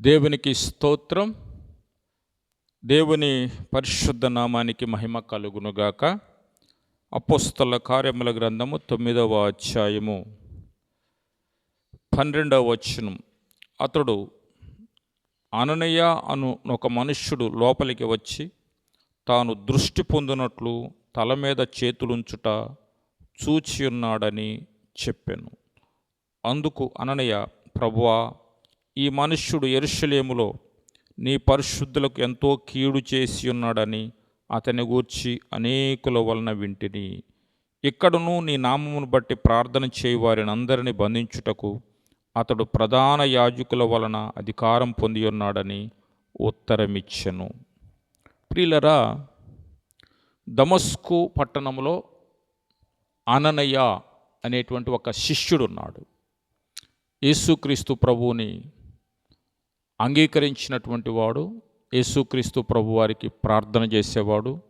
దేవునికి స్తోత్రం. దేవుని పరిశుద్ధ నామానికి మహిమ కలుగునుగాక. అపోస్తల కార్యముల గ్రంథము తొమ్మిదవ అధ్యాయము. పన్నెండవ వచనం. అతడు అననయ్య అను ఒక మనుష్యుడు లోపలికి వచ్చి తాను దృష్టి పొందినట్లు తల మీద చేతులుంచుట చూచి ఉన్నాడని చెప్పాను. అందుకు అననయ్య ప్రభువా ఈ మనుష్యుడు ఎరుషలేములో నీ పరిశుద్ధులకు ఎంతో కీడు చేసి ఉన్నాడని అతని గూర్చి అనేకుల వలన వింటిని. ఇక్కడను నీ నామమును బట్టి ప్రార్థన చేయవారిని అందరిని బంధించుటకు అతడు ప్రధాన యాజకుల వలన అధికారం పొంది ఉన్నాడని ఉత్తరమిచ్చెను. ప్రియులరా దమస్కు పట్టణంలో అననయ్య అనేటువంటి ఒక శిష్యుడు ఉన్నాడు యేసుక్రీస్తు ప్రభువుని అంగీకరించినటువంటి వాడు యేసుక్రీస్తు ప్రభువారికి ప్రార్థన చేసేవాడు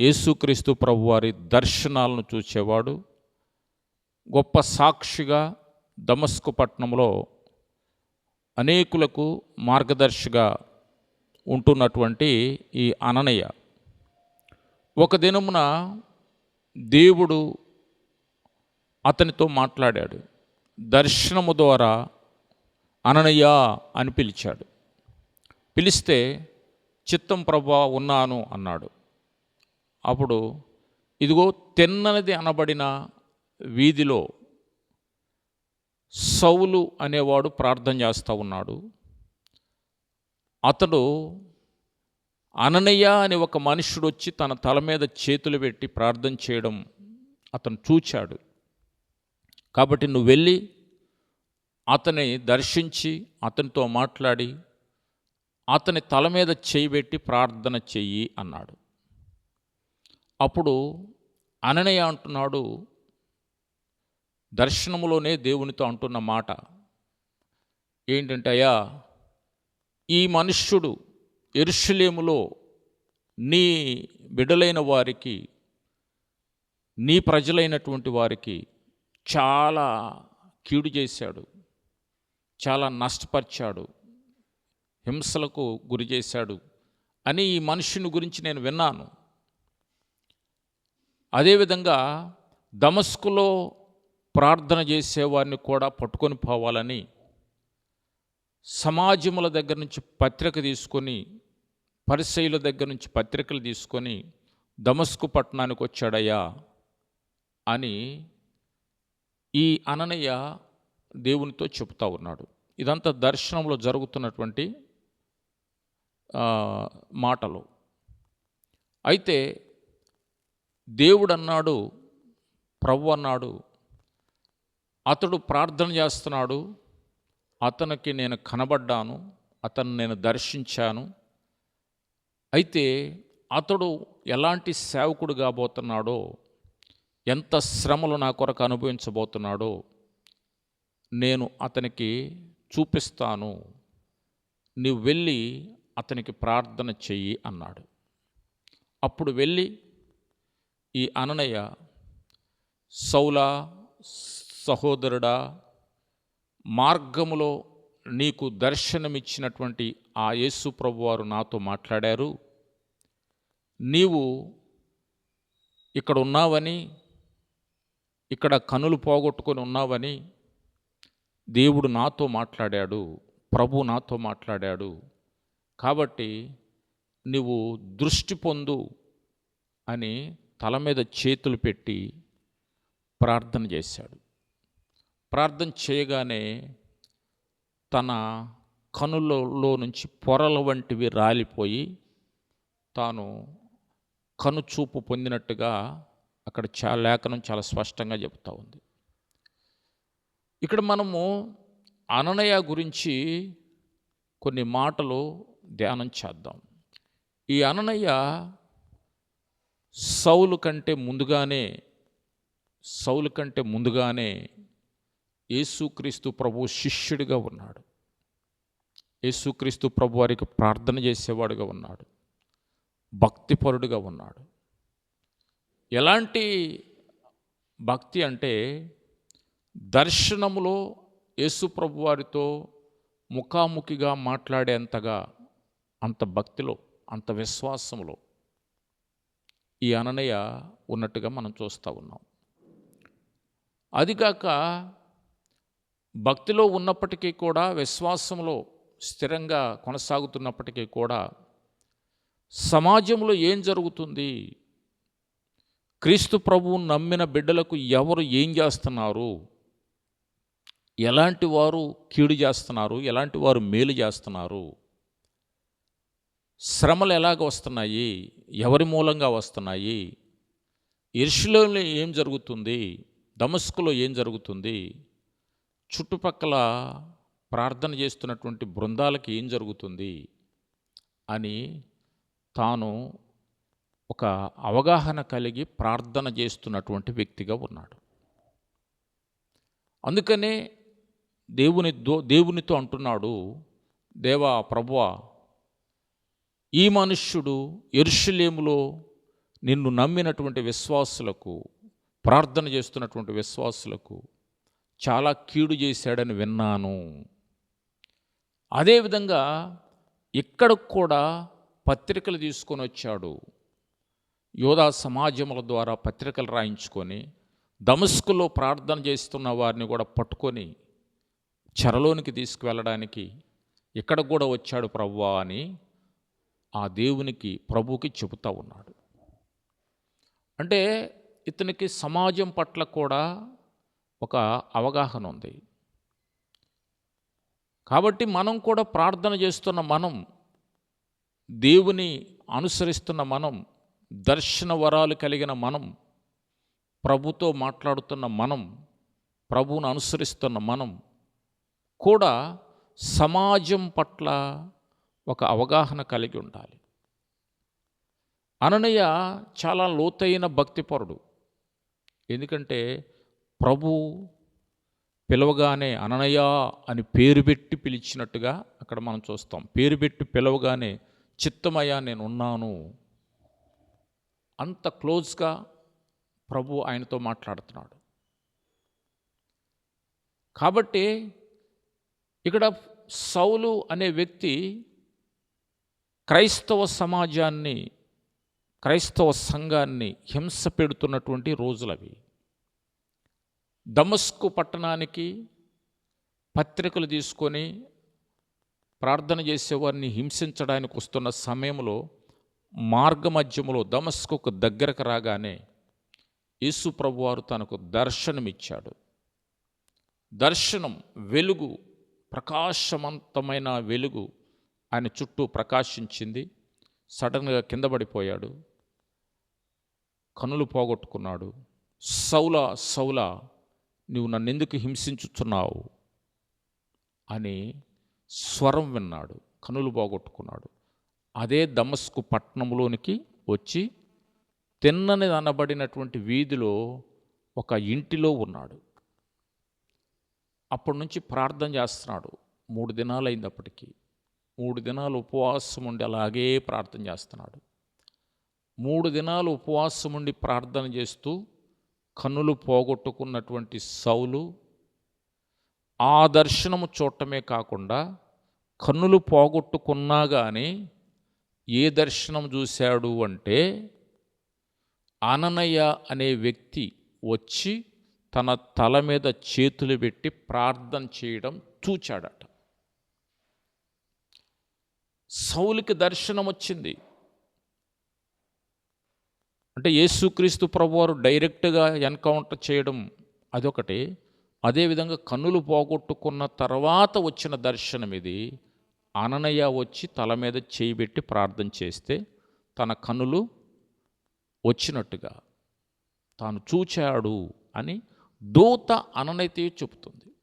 యేసుక్రీస్తు ప్రభువారి దర్శనాలను చూసేవాడు గొప్ప సాక్షిగా దమస్కు పట్టణంలో అనేకులకు మార్గదర్శిగా ఉంటున్నటువంటి ఈ అననయ్య. ఒక దినమున దేవుడు అతనితో మాట్లాడాడు. దర్శనము ద్వారా అననయ్య అని పిలిచాడు. పిలిస్తే చిత్తం ప్రభా ఉన్నాను అన్నాడు. అప్పుడు ఇదిగో తెన్ననది అనబడిన వీధిలో సౌలు అనేవాడు ప్రార్థన చేస్తూ ఉన్నాడు. అతడు అననయ్య అనే ఒక మనుషుడు వచ్చి తన తల మీద చేతులు పెట్టి ప్రార్థన చేయడం అతను చూచాడు. కాబట్టి నువ్వు వెళ్ళి అతని దర్శించి అతనితో మాట్లాడి అతని తల మీద చేయి పెట్టి ప్రార్థన చెయ్యి అన్నాడు. అప్పుడు అననయ్య అంటున్నాడు దర్శనములోనే దేవునితో అంటున్న మాట ఏంటంటే అయ్యా ఈ మనుష్యుడు ఎరుషులేములో నీ బిడలైన వారికి నీ ప్రజలైనటువంటి వారికి చాలా కీడు చేశాడు. చాలా నష్టపరిచాడు హింసలకు గురి చేశాడు అని ఈ మనుషుని గురించి నేను విన్నాను. అదేవిధంగా దమస్కులో ప్రార్థన చేసేవారిని కూడా పట్టుకొని పోవాలని సమాజముల దగ్గర నుంచి పత్రిక తీసుకొని పరిశైల దగ్గర నుంచి పత్రికలు తీసుకొని దమస్కు పట్టణానికి వచ్చాడయ్యా అని ఈ అననయ్య దేవునితో చెప్తా ఉన్నాడు. ఇదంతా దర్శనంలో జరుగుతున్నటువంటి మాటలు. అయితే దేవుడు అన్నాడు ప్రభు అన్నాడు అతడు ప్రార్థన చేస్తున్నాడు అతనికి నేను కనబడ్డాను అతను నేను దర్శించాను. అయితే అతడు ఎలాంటి సేవకుడు కాబోతున్నాడో ఎంత శ్రమలు నా కొరకు అనుభవించబోతున్నాడో నేను అతనికి చూపిస్తాను. నీవు వెళ్ళి అతనికి ప్రార్థన చెయ్యి అన్నాడు. అప్పుడు వెళ్ళి ఈ అననయ్య సౌలా సహోదరుడా మార్గములో నీకు దర్శనమిచ్చినటువంటి ఆ యేసు ప్రభువారు నాతో మాట్లాడారు. నీవు ఇక్కడ ఉన్నావని ఇక్కడ కనులు పోగొట్టుకొని ఉన్నావని దేవుడు నాతో మాట్లాడాడు ప్రభు నాతో మాట్లాడాడు. కాబట్టి నువ్వు దృష్టి పొందు అని తల మీద చేతులు పెట్టి ప్రార్థన చేశాడు. ప్రార్థన చేయగానే తన కనులలో నుంచి పొరల వంటివి రాలిపోయి తాను కనుచూపు పొందినట్టుగా అక్కడ చాలా లేఖనం చాలా స్పష్టంగా చెబుతూ ఉంది. ఇక్కడ మనము అననయ గురించి కొన్ని మాటలు ధ్యానం చేద్దాం. ఈ అననయ్య సౌలు కంటే ముందుగానే సౌలు కంటే ముందుగానే యేసుక్రీస్తు ప్రభు శిష్యుడిగా ఉన్నాడు. యేసుక్రీస్తు ప్రభు వారికి ప్రార్థన చేసేవాడుగా ఉన్నాడు. భక్తిపరుడుగా ఉన్నాడు. ఎలాంటి భక్తి అంటే దర్శనములో యేసుప్రభు వారితో ముఖాముఖిగా మాట్లాడేంతగా అంత భక్తిలో అంత విశ్వాసంలో ఈ అననయ్య ఉన్నట్టుగా మనం చూస్తూ ఉన్నాం. అదిగాక భక్తిలో ఉన్నప్పటికీ కూడా విశ్వాసంలో స్థిరంగా కొనసాగుతున్నప్పటికీ కూడా సమాజంలో ఏం జరుగుతుంది? క్రీస్తు ప్రభువు నమ్మిన బిడ్డలకు ఎవరు ఏం చేస్తున్నారు? ఎలాంటి వారు కీడు చేస్తున్నారు? ఎలాంటి వారు మేలు చేస్తున్నారు? శ్రమలు ఎలాగ వస్తున్నాయి? ఎవరి మూలంగా వస్తున్నాయి? ఇర్షులోనే ఏం జరుగుతుంది? దమస్కులో ఏం జరుగుతుంది? చుట్టుపక్కల ప్రార్థన చేస్తున్నటువంటి బృందాలకి ఏం జరుగుతుంది? అని తాను ఒక అవగాహన కలిగి ప్రార్థన చేస్తున్నటువంటి వ్యక్తిగా ఉన్నాడు. అందుకనే దేవుని దో దేవునితో అంటున్నాడు దేవా ప్రభువా ఈ మనుష్యుడు ఎరుషులేములో నిన్ను నమ్మినటువంటి విశ్వాసులకు ప్రార్థన చేస్తున్నటువంటి విశ్వాసులకు చాలా కీడు చేశాడని విన్నాను. అదేవిధంగా ఇక్కడ కూడా పత్రికలు తీసుకొని వచ్చాడు. యోధా సమాజముల ద్వారా పత్రికలు రాయించుకొని దమస్కులో ప్రార్థన చేస్తున్న వారిని కూడా పట్టుకొని చెరలోనికి తీసుకువెళ్ళడానికి ఇక్కడ కూడా వచ్చాడు ప్రవ్వా అని ఆ దేవునికి ప్రభుకి చెబుతూ ఉన్నాడు. అంటే ఇతనికి సమాజం పట్ల కూడా ఒక అవగాహన ఉంది. కాబట్టి మనం కూడా ప్రార్థన చేస్తున్న మనం దేవుని అనుసరిస్తున్న మనం దర్శన వరాలు కలిగిన మనం ప్రభుతో మాట్లాడుతున్న మనం ప్రభువును అనుసరిస్తున్న మనం కూడా సమాజం పట్ల ఒక అవగాహన కలిగి ఉండాలి. అననయ్య చాలా లోతైన భక్తిపరుడు. ఎందుకంటే ప్రభు పిలవగానే అననయ్య అని పేరు పెట్టి పిలిచినట్టుగా అక్కడ మనం చూస్తాం. పేరు పెట్టి పిలవగానే చిత్తమయ్యా నేను ఉన్నాను. అంత క్లోజ్గా ప్రభు ఆయనతో మాట్లాడుతున్నాడు. కాబట్టి ఇక్కడ సౌలు అనే వ్యక్తి క్రైస్తవ సమాజాన్ని క్రైస్తవ సంఘాన్ని హింస పెడుతున్నటువంటి రోజులవి. దమస్కు పట్టణానికి పత్రికలు తీసుకొని ప్రార్థన చేసేవారిని హింసించడానికి వస్తున్న సమయంలో మార్గమధ్యములో దమస్కుకు దగ్గరకు రాగానే యేసు ప్రభువారు తనకు దర్శనమిచ్చాడు. దర్శనం వెలుగు ప్రకాశవంతమైన వెలుగు ఆయన చుట్టూ ప్రకాశించింది. సడన్గా కింద పడిపోయాడు. కనులు పోగొట్టుకున్నాడు. సౌల సౌల నువ్వు నన్ను ఎందుకు హింసించుచున్నావు? అని స్వరం విన్నాడు. కనులు పోగొట్టుకున్నాడు. అదే దమస్కు పట్టణంలోనికి వచ్చి తిన్నని అనబడినటువంటి వీధిలో ఒక ఇంటిలో ఉన్నాడు. అప్పటి నుంచి ప్రార్థన చేస్తున్నాడు. మూడు దినాలు అయింది అప్పటికి. మూడు దినాలు ఉపవాసం ఉండి అలాగే ప్రార్థన చేస్తున్నాడు. మూడు దినాలు ఉపవాసం ఉండి ప్రార్థన చేస్తూ కన్నులు పోగొట్టుకున్నటువంటి సౌలు ఆ దర్శనము చూడటమే కాకుండా కన్నులు పోగొట్టుకున్నా కానీ ఏ దర్శనం చూశాడు అంటే అననయ్య అనే వ్యక్తి వచ్చి తన తల మీద చేతులు పెట్టి ప్రార్థన చేయడం చూచాడట సౌలికి దర్శనం వచ్చింది. అంటే యేసుక్రీస్తు ప్రభువారు డైరెక్ట్గా ఎన్కౌంటర్ చేయడం అదొకటి. అదేవిధంగా కన్నులు పోగొట్టుకున్న తర్వాత వచ్చిన దర్శనం ఇది. అననయ్య వచ్చి తల మీద చేయి పెట్టి ప్రార్థన చేస్తే తన కన్నులు వచ్చినట్టుగా తాను చూచాడు అని దూత అననైతే చెబుతుంది.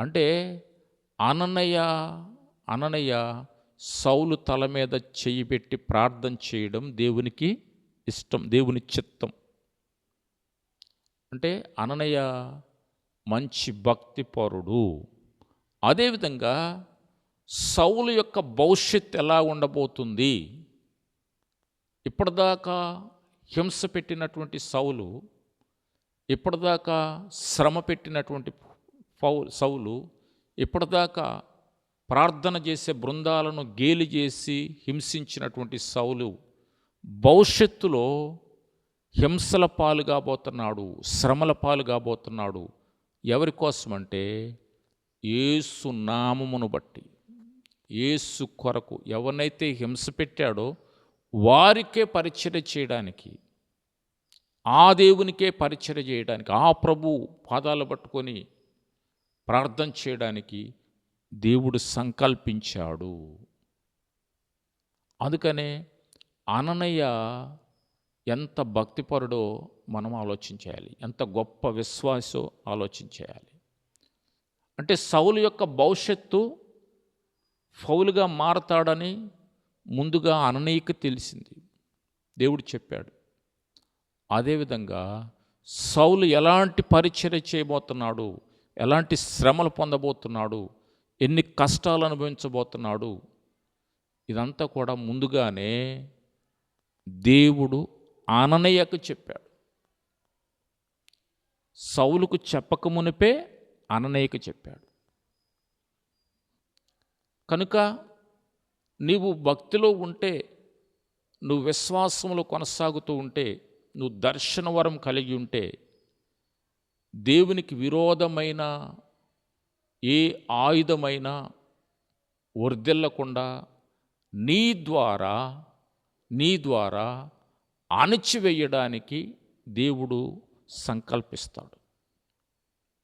అంటే అననయ్య అననయ్య సౌలు తల మీద చెయ్యి పెట్టి ప్రార్థన చేయడం దేవునికి ఇష్టం దేవుని చిత్తం. అంటే అననయ్య మంచి భక్తి పరుడు. అదేవిధంగా సౌలు యొక్క భవిష్యత్ ఎలా ఉండబోతుంది? ఇప్పటిదాకా హింస పెట్టినటువంటి సౌలు ఇప్పటిదాకా శ్రమ పెట్టినటువంటి పౌ సౌలు ఇప్పటిదాకా ప్రార్థన చేసే బృందాలను గేలి చేసి హింసించినటువంటి సౌలు భవిష్యత్తులో హింసల పాలు కాబోతున్నాడు శ్రమల పాలు కాబోతున్నాడు. ఎవరి కోసమంటే ఏసు నామమును బట్టి ఏసు కొరకు ఎవరినైతే హింస పెట్టాడో వారికే పరిచయం చేయడానికి ఆ దేవునికే పరిచయ చేయడానికి ఆ ప్రభు పాదాలు పట్టుకొని ప్రార్థన చేయడానికి దేవుడు సంకల్పించాడు. అందుకనే అననయ్య ఎంత భక్తిపరుడో మనం ఆలోచించేయాలి. ఎంత గొప్ప విశ్వాసో ఆలోచించేయాలి. అంటే సౌలు యొక్క భవిష్యత్తు ఫౌలుగా మారతాడని ముందుగా అననీయకు తెలిసింది. దేవుడు చెప్పాడు అదేవిధంగా సౌలు ఎలాంటి పరిచర్య చేయబోతున్నాడు? ఎలాంటి శ్రమలు పొందబోతున్నాడు? ఎన్ని కష్టాలు అనుభవించబోతున్నాడు? ఇదంతా కూడా ముందుగానే దేవుడు ఆననయ్యకు చెప్పాడు. సౌలుకు చెప్పక మునిపే అననయ్యకు చెప్పాడు. కనుక నీవు భక్తిలో ఉంటే నువ్వు విశ్వాసంలో కొనసాగుతూ ఉంటే నువ్వు దర్శనవరం కలిగి ఉంటే దేవునికి విరోధమైన ఏ ఆయుధమైనా వర్దిల్లకుండా నీ ద్వారా నీ ద్వారా అణచివేయడానికి దేవుడు సంకల్పిస్తాడు.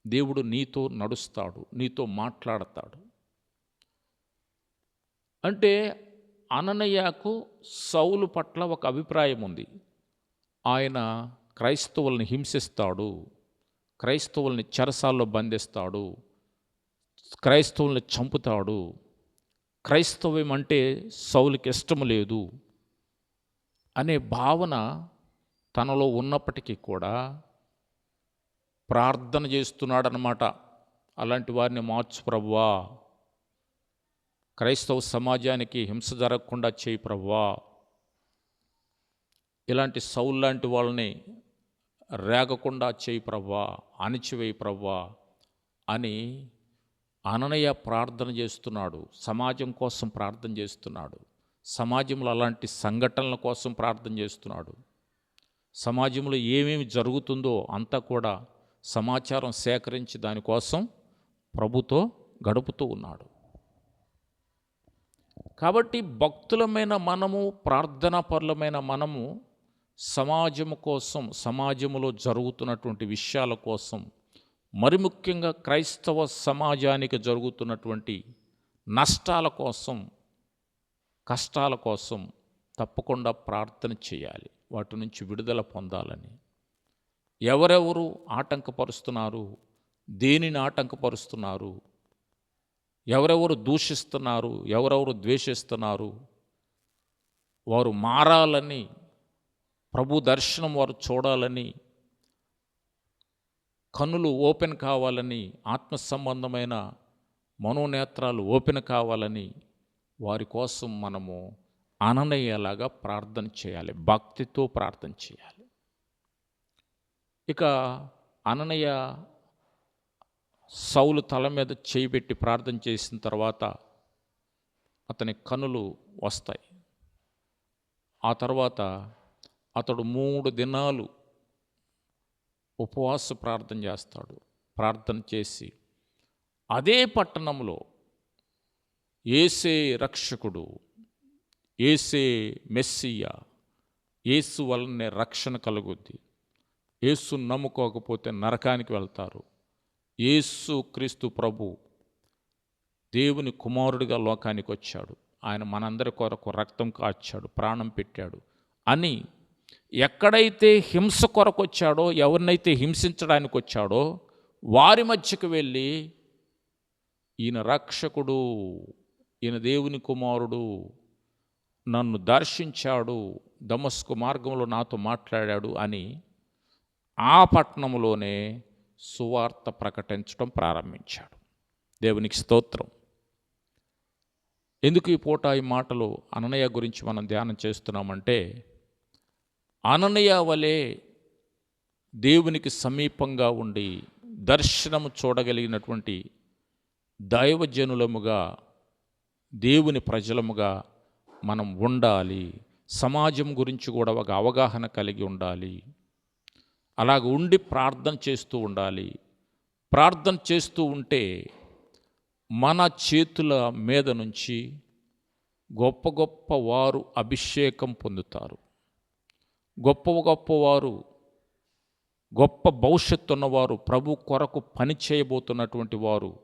దేవుడు నీతో నడుస్తాడు నీతో మాట్లాడతాడు. అంటే అననయ్యకు సౌలు పట్ల ఒక అభిప్రాయం ఉంది. ఆయన క్రైస్తవుల్ని హింసిస్తాడు క్రైస్తవుల్ని చెరసాల్లో బంధిస్తాడు క్రైస్తవుల్ని చంపుతాడు. క్రైస్తవ్యం అంటే సౌలికి ఇష్టం లేదు అనే భావన తనలో ఉన్నప్పటికీ కూడా ప్రార్థన చేస్తున్నాడనమాట అలాంటి వారిని మార్చు ప్రవ్వా క్రైస్తవ సమాజానికి హింస జరగకుండా చేయి ప్రవ్వా ఇలాంటి సౌల్ లాంటి వాళ్ళని రేగకుండా చేయి ప్రవ్వా అణిచివేయి ప్రవ్వా అని అననయ్య ప్రార్థన చేస్తున్నాడు. సమాజం కోసం ప్రార్థన చేస్తున్నాడు. సమాజంలో అలాంటి సంఘటనల కోసం ప్రార్థన చేస్తున్నాడు. సమాజంలో ఏమేమి జరుగుతుందో అంతా కూడా సమాచారం సేకరించి దానికోసం ప్రభుతో గడుపుతూ ఉన్నాడు. కాబట్టి భక్తులమైన మనము ప్రార్థనాపరులమైన మనము సమాజము కోసం సమాజములో జరుగుతున్నటువంటి విషయాల కోసం మరి ముఖ్యంగా క్రైస్తవ సమాజానికి జరుగుతున్నటువంటి నష్టాల కోసం కష్టాల కోసం తప్పకుండా ప్రార్థన చేయాలి. వాటి నుంచి విడుదల పొందాలని. ఎవరెవరు ఆటంకపరుస్తున్నారు? దేనిని ఆటంకపరుస్తున్నారు? ఎవరెవరు దూషిస్తున్నారు? ఎవరెవరు ద్వేషిస్తున్నారు? వారు మారాలని ప్రభు దర్శనం వారు చూడాలని కన్నులు ఓపెన్ కావాలని ఆత్మ సంబంధమైన మనోనేత్రాలు ఓపెన్ కావాలని వారి కోసం మనము అననయ్యేలాగా ప్రార్థన చేయాలి భక్తితో ప్రార్థన చేయాలి. ఇక అననయ్య సౌలు తల మీద చేయిబెట్టి ప్రార్థన చేసిన తర్వాత అతని కనులు వస్తాయి. ఆ తర్వాత అతడు మూడు దినాలు ఉపవాస ప్రార్థన చేస్తాడు ప్రార్థన చేసి. అదే పట్టణంలో ఏసే రక్షకుడు ఏసే మెస్సియా ఏసు వలనే రక్షణ కలుగుద్ది. ఏసు నమ్ముకోకపోతే నరకానికి వెళ్తారు. ఏసు క్రీస్తు ప్రభు దేవుని కుమారుడిగా లోకానికి వచ్చాడు ఆయన మనందరి కొరకు రక్తం కాచాడు ప్రాణం పెట్టాడు అని ఎక్కడైతే హింస కొరకు వచ్చాడో ఎవరినైతే హింసించడానికి వచ్చాడో వారి మధ్యకు వెళ్ళి ఈయన రక్షకుడు ఈయన దేవుని కుమారుడు నన్ను దర్శించాడు దమస్కు మార్గంలో నాతో మాట్లాడాడు అని ఆ పట్టణంలోనే సువార్త ప్రకటించడం ప్రారంభించాడు. దేవునికి స్తోత్రం. ఎందుకు ఈ పూట ఈ మాటలు అననయ్య గురించి మనం ధ్యానం చేస్తున్నామంటే అననయ వలె దేవునికి సమీపంగా ఉండి దర్శనము చూడగలిగినటువంటి దైవజనులముగా దేవుని ప్రజలముగా మనం ఉండాలి. సమాజం గురించి కూడా ఒక అవగాహన కలిగి ఉండాలి. అలాగ ఉండి ప్రార్థన చేస్తూ ఉండాలి. ప్రార్థన చేస్తూ ఉంటే మన చేతుల మీద నుంచి గొప్ప గొప్ప వారు అభిషేకం పొందుతారు. గొప్ప గొప్ప వారు గొప్ప భవిష్యత్తు ఉన్నవారు ప్రభు కొరకు పని చేయబోతున్నటువంటి వారు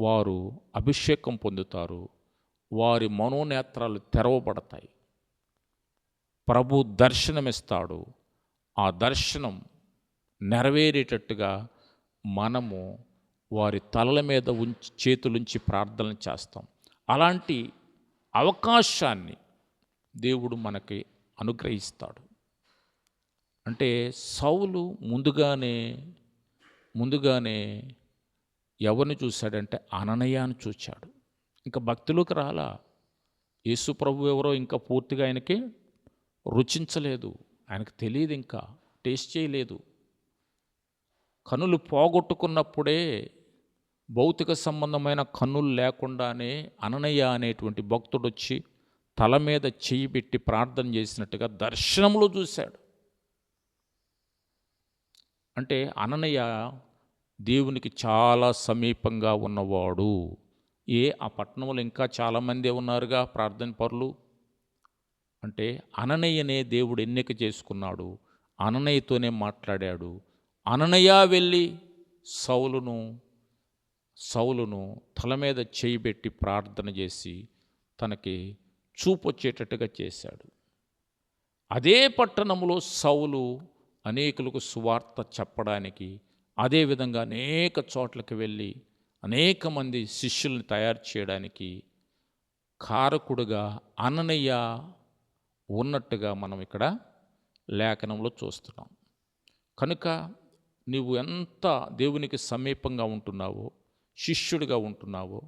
వారు అభిషేకం పొందుతారు వారి మనోనేత్రాలు తెరవబడతాయి. ప్రభు దర్శనమిస్తాడు. ఆ దర్శనం నెరవేరేటట్టుగా మనము వారి తలల మీద ఉంచి చేతులుంచి ప్రార్థన చేస్తాం. అలాంటి అవకాశాన్ని దేవుడు మనకి అనుగ్రహిస్తాడు. అంటే సౌలు ముందుగానే ముందుగానే ఎవరిని చూశాడంటే అననయాన్ని చూచాడు. ఇంకా భక్తులకు రాలా? యేసు ప్రభు ఎవరో ఇంకా పూర్తిగా ఆయనకి రుచించలేదు. ఆయనకు తెలియదు ఇంకా టేస్ట్ చేయలేదు. కనులు పోగొట్టుకున్నప్పుడే భౌతిక సంబంధమైన కన్నులు లేకుండానే అననయ్య అనేటువంటి భక్తుడు వచ్చి తల మీద చెయ్యి పెట్టి ప్రార్థన చేసినట్టుగా దర్శనంలో చూశాడు. అంటే అననయ్య దేవునికి చాలా సమీపంగా ఉన్నవాడు. ఏ ఆ పట్టణంలో ఇంకా చాలామంది ఉన్నారుగా ప్రార్థన పరులు? అంటే అననయ్యనే దేవుడు ఎన్నిక చేసుకున్నాడు. అననయ్యతోనే మాట్లాడాడు. అననయ్య వెళ్ళి సౌలును సౌలును తల మీద చేయి పెట్టి ప్రార్థన చేసి తనకి చూపొచ్చేటట్టుగా చేశాడు. అదే పట్టణంలో సౌలు అనేకులకు సువార్త చెప్పడానికి అదేవిధంగా అనేక చోట్లకి వెళ్ళి అనేక మంది శిష్యుల్ని తయారు చేయడానికి కారకుడుగా అననయ్య ఉన్నట్టుగా మనం ఇక్కడ లేఖనంలో చూస్తున్నాం. కనుక నీవు ఎంత దేవునికి సమీపంగా ఉంటున్నావో శిష్యుడిగా ఉంటున్నావో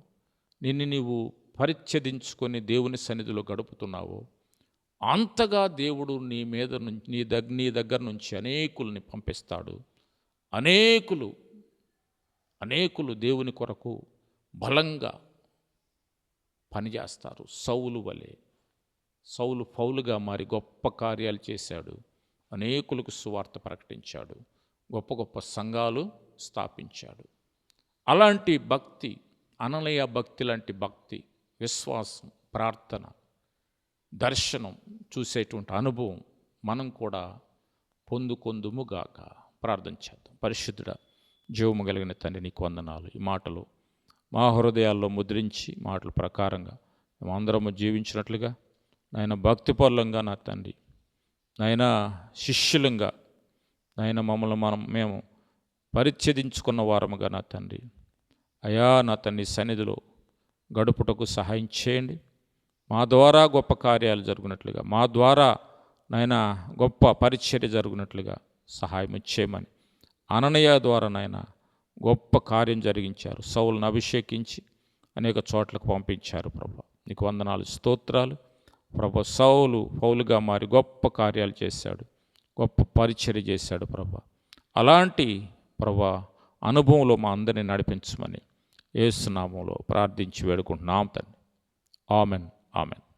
నిన్ను నీవు పరిచ్ఛేదించుకొని దేవుని సన్నిధిలో గడుపుతున్నావో అంతగా దేవుడు నీ మీద నుంచి నీ దగ్గ నీ దగ్గర నుంచి అనేకుల్ని పంపిస్తాడు. అనేకులు అనేకులు దేవుని కొరకు బలంగా పనిచేస్తారు. సౌలు వలె. సౌలు పౌలుగా మారి గొప్ప కార్యాలు చేశాడు. అనేకులకు సువార్త ప్రకటించాడు. గొప్ప గొప్ప సంఘాలు స్థాపించాడు. అలాంటి భక్తి అనలయ భక్తి లాంటి భక్తి విశ్వాసం ప్రార్థన దర్శనం చూసేటువంటి అనుభవం మనం కూడా పొందుకొందుముగాక. ప్రార్థన చేద్దాం. పరిశుద్ధుడ జీవము కలిగిన తండ్రి నీకు వందనాలు. ఈ మాటలు మా హృదయాల్లో ముద్రించి మాటల ప్రకారంగా మేమందరము జీవించినట్లుగా నాయన భక్తిపరులంగా నా తండ్రి నాయన శిష్యులంగా నాయన మమ్మల్ని మనం మేము పరిచ్ఛేదించుకున్న వారముగా నా తండ్రి. అయా నా తండ్రి సన్నిధిలో గడుపుటకు సహాయం చేయండి. మా ద్వారా గొప్ప కార్యాలు జరుగునట్లుగా మా ద్వారా నాయన గొప్ప పరిచర్య జరుగునట్లుగా సహాయం చేయమని అననయ ద్వారా నాయన గొప్ప కార్యం జరిగించారు. సౌలను అభిషేకించి అనేక చోట్లకు పంపించారు ప్రభు. నీకు వందనాలు స్తోత్రాలు. ప్రభు సౌలు పౌలుగా మారి గొప్ప కార్యాలు చేశాడు. గొప్ప పరిచర్య చేశాడు ప్రభా. అలాంటి ప్రభా అనుభవంలో మా అందరిని నడిపించమని ఏసునామంలో ప్రార్థించి వేడుకుంటున్నాం తండ్రి. Amen amen.